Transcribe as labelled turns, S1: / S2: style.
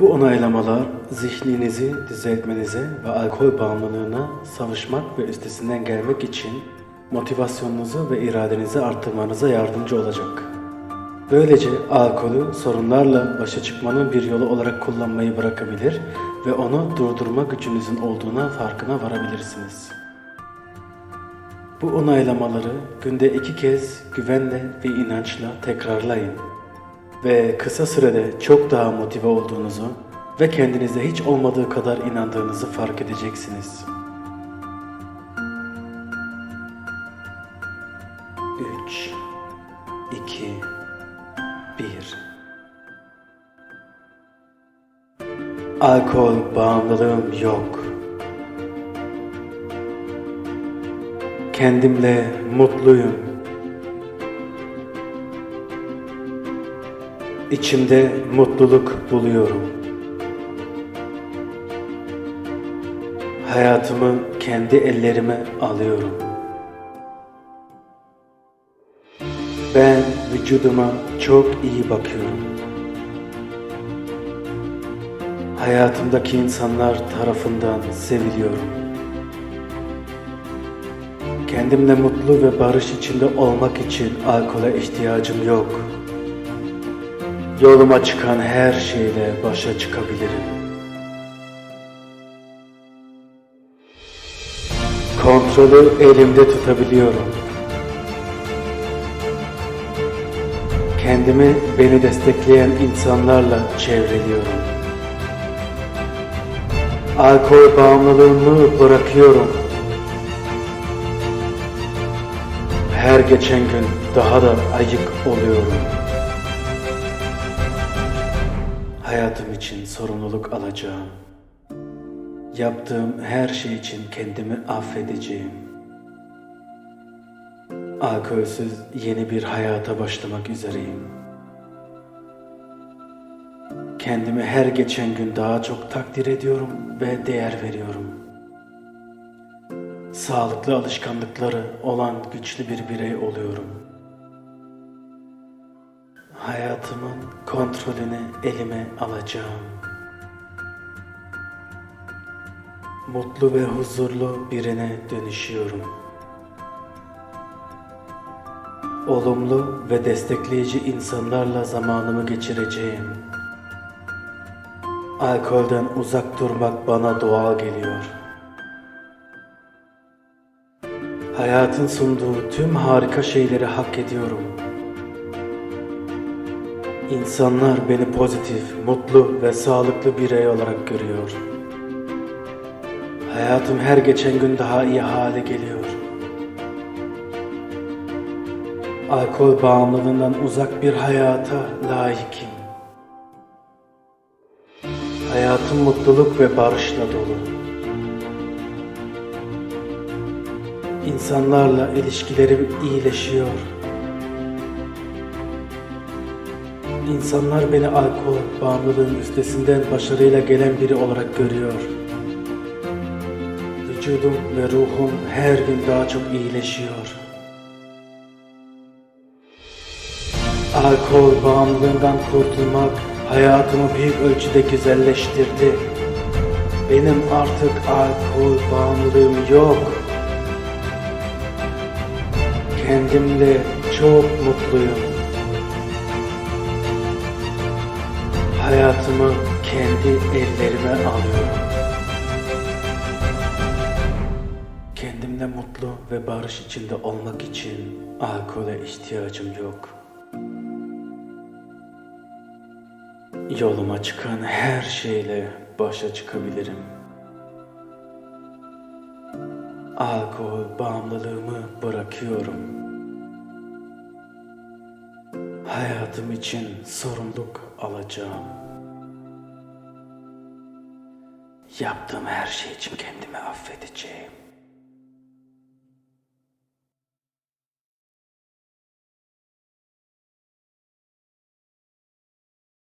S1: Bu onaylamalar zihninizi düzeltmenize ve alkol bağımlılığına savaşmak ve üstesinden gelmek için motivasyonunuzu ve iradenizi arttırmanıza yardımcı olacak. Böylece alkolü sorunlarla başa çıkmanın bir yolu olarak kullanmayı bırakabilir ve onu durdurma gücünüzün olduğuna farkına varabilirsiniz. Bu onaylamaları günde iki kez güvenle ve inançla tekrarlayın ve kısa sürede çok daha motive olduğunuzu ve kendinize hiç olmadığı kadar inandığınızı fark edeceksiniz. 3 2 1 Alkol bağımlılığım yok. Kendimle mutluyum. İçimde mutluluk buluyorum. Hayatımı kendi ellerime alıyorum. Ben vücuduma çok iyi bakıyorum. Hayatımdaki insanlar tarafından seviliyorum. Kendimle mutlu ve barış içinde olmak için alkole ihtiyacım yok. Yoluma çıkan her şeyle başa çıkabilirim. Kontrolü elimde tutabiliyorum. Kendimi beni destekleyen insanlarla çevreliyorum. Alkol bağımlılığımı bırakıyorum. Her geçen gün daha da ayık oluyorum. Hayatım için sorumluluk alacağım. Yaptığım her şey için kendimi affedeceğim. Alkolsüz yeni bir hayata başlamak üzereyim. Kendimi her geçen gün daha çok takdir ediyorum ve değer veriyorum. Sağlıklı alışkanlıkları olan güçlü bir birey oluyorum. Hayatımın kontrolünü elime alacağım. Mutlu ve huzurlu birine dönüşüyorum. Olumlu ve destekleyici insanlarla zamanımı geçireceğim. Alkolden uzak durmak bana doğal geliyor. Hayatın sunduğu tüm harika şeyleri hak ediyorum. İnsanlar beni pozitif, mutlu ve sağlıklı birey olarak görüyor. Hayatım her geçen gün daha iyi hale geliyor. Alkol bağımlılığından uzak bir hayata layıkım. Hayatım mutluluk ve barışla dolu. İnsanlarla ilişkilerim iyileşiyor. İnsanlar beni alkol bağımlılığın üstesinden başarıyla gelen biri olarak görüyor. Vücudum ve ruhum her gün daha çok iyileşiyor. Alkol bağımlılığından kurtulmak hayatımı büyük ölçüde güzelleştirdi. Benim artık alkol bağımlılığım yok. Kendimle çok mutluyum. Hayatımı kendi ellerime alıyorum. Kendimle mutlu ve barış içinde olmak için alkole ihtiyacım yok. Yoluma çıkan her şeyle başa çıkabilirim. Alkol bağımlılığımı bırakıyorum. Hayatım için sorumluluk alacağım. Yaptığım her şey için kendimi affedeceğim.